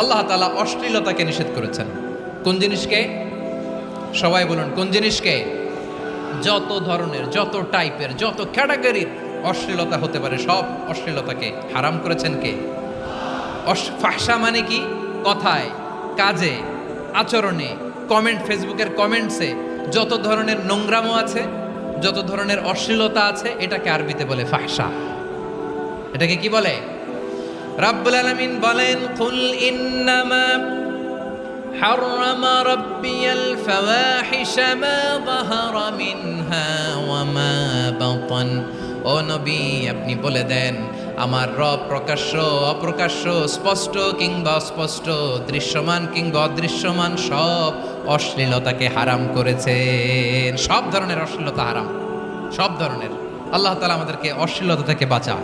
আল্লাহ তালা অশ্লীলতাকে নিষেধ করেছেন। কোন জিনিসকে? সবাই বলুন, কোন জিনিসকে? যত ধরনের, যত টাইপের, যত ক্যাটাগরির অশ্লীলতা হতে পারে, সব অশ্লীলতাকে হারাম করেছেন কে? ফাহসা মানে কি? কথায়, কাজে, আচরণে, কমেন্ট, ফেসবুকের কমেন্টসে যত ধরনের নোংরামও আছে, যত ধরনের অশ্লীলতা আছে, এটাকে আরবিতে বলে ফাহসা। এটাকে কি বলে? রাব্বুল আলামিন বলেন কুল ইন্নামা حرم ربي الفواحش ما ظهر منها وما بطن ও নবী আপনি বলে দেন আমার রব প্রকাশ্য অপ্রকাশ্য স্পষ্ট কিংবা অস্পষ্ট দৃশ্যমান কিংবা অদৃশ্যমান সব অশ্লীলতাকে হারাম করেছেন সব ধরনের অশ্লীলতা হারাম সব ধরনের আল্লাহ তালা আমাদেরকে অশ্লীলতা থেকে বাঁচান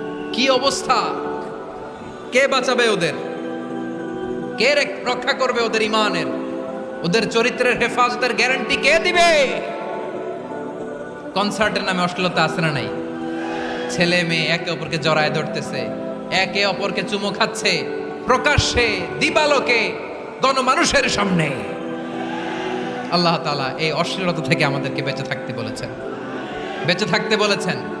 কি অবস্থা? কে বাঁচাবে ওদের? কে রক্ষা করবে ওদের ইমানের? ওদের চরিত্রের হেফাজতের গ্যারান্টি কে দিবে? কনসার্টের নামে অশ্লীলতা আছে না নাই? ছেলে মেয়ে একে অপরকে জড়ায় ধরতেছে, একে অপরকে চুমো খাচ্ছে, প্রকাশ্যে দিবালোকে গণমানুষের সামনে। আল্লাহ তাআলা এই অশ্লীলতা থেকে আমাদেরকে বেঁচে থাকতে বলেছেন। বেঁচে থাকতে বলেছেন।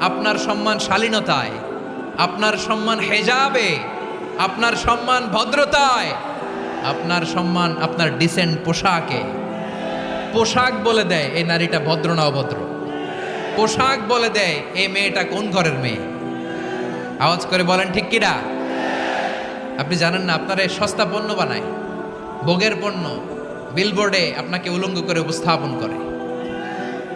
আপনার সম্মান শালীনতায়, আপনার সম্মান হেজাবে, আপনার সম্মান ভদ্রতায়, আপনার সম্মান আপনার ডিসেন্ট পোশাকে। পোশাক বলে দেয় এই নারীটা ভদ্র না অভদ্র? পোশাক বলে দেয় এই মেয়েটা কোন ঘরের মেয়ে? আওয়াজ করে বলেন, ঠিক কিনা? আপনি জানেন না, আপনারা সস্তা পণ্য বানায়, ভোগের পণ্য বিলবোর্ডে আপনাকে উলঙ্গ করে উপস্থাপন করে।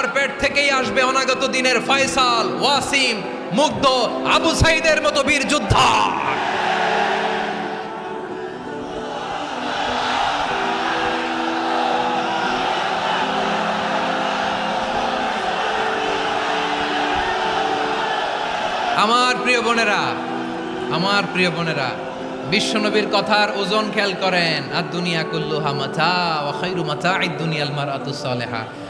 আপনার পেট থেকেই আসবে অনাগত দিনের ফয়সাল, ওয়াসিম, মুগ্ধ, আবু সাইদের মতো বীর যোদ্ধা। আমার প্রিয় বোনেরা, আমার প্রিয় বোনেরা, বিশ্বনবীর কথার ওজন খেয়াল করেন। আর দুনিয়া কুল্লু হামাচা ওয়াখাইরু মাচা আই দুনিয়াল মারাতু সালেহা।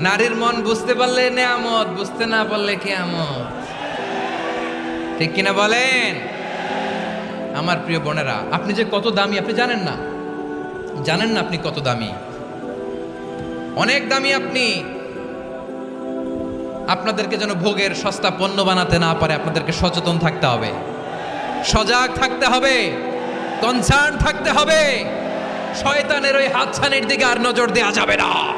নারীর মন বুঝতে পারলে নেয়ামত, বুঝতে না পারলে কেয়ামত। ঠিক কিনা বলেন? আমার প্রিয় বোনেরা, আপনি যে কত দামি, আপনি জানেন না? জানেন না আপনি কত দামি? অনেক দামি আপনি। আপনাদেরকে যেন ভোগের সস্তা পণ্য বানাতে না পারে, আপনাদেরকে সচেতন থাকতে হবে। সজাগ থাকতে হবে। কনসার্ন থাকতে হবে। শয়তানের ওই হাতছানির দিকে আর নজর দেওয়া যাবে না।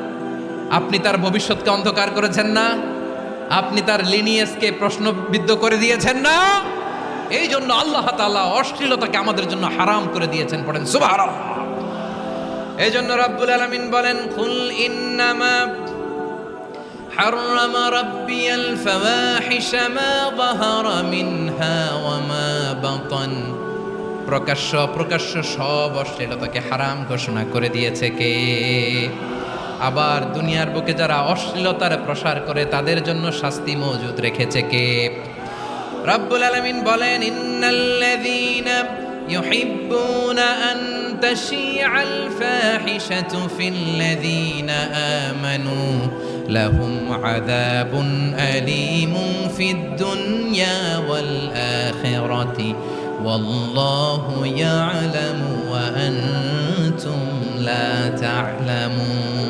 আপনি তার ভবিষ্যৎকে অন্ধকার করেছেন না আপনি তার লিনিয়াসকে প্রশ্নবিদ্ধ করে দিয়েছেন না এই জন্য আল্লাহ তাআলা অশ্লীলতাকে আমাদের জন্য হারাম করে দিয়েছেন পড়েন সুবহানাল্লাহ এই জন্য রাব্বুল আলামিন বলেন কুল ইন্নামা حرم ربي الفواحش ما ظهر منها وما بطن প্রকাশ্য প্রকাশ্য সব অশ্লীলতাকে হারাম ঘোষণা করে দিয়েছে কে আবার দুনিয়ার বুকে যারা অশ্লীলতার প্রসার করে তাদের জন্য শাস্তি মজুদ রেখেছে কে রব্বুল আলামিন বলেন ইন্নাল্লাযীনা ইউহিব্বুনা আন তাশিআল ফাহিশাতু ফিল্লাযীনা আমানু লাহুম আযাবুন আলীমুন ফিদ দুনিয়া ওয়াল আখিরাতি والله يعلم وأنتم لا تعلمون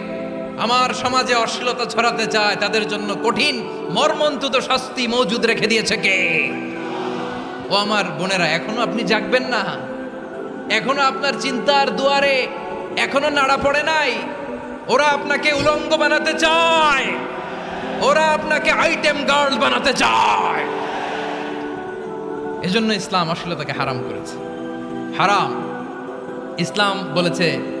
আমার সমাজে অশ্লীলতা ছড়াতে চায়, তাদের জন্য কঠিন মর্মন্তুত শাস্তি মজুদ রেখে দিয়েছে কে? ও আমার বোনেরা, এখনও আপনি জাগবেন না। এখনও আপনার চিন্তার দুয়ারে এখনও নাড়া পড়ে নাই। ওরা আপনাকে উলঙ্গ বানাতে চায়। ওরা আপনাকে আইটেম গার্ল বানাতে চায়। এজন্য ইসলাম অশ্লীলতাকে হারাম করেছে। হারাম। ইসলাম বলেছে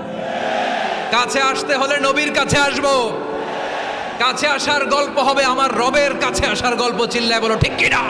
কাছে আসতে হলে নবীর কাছে আসব। কাছে আসার গল্প হবে আমার রবের কাছে আসার গল্প, চিল্লায় বলো, ঠিক কিনা?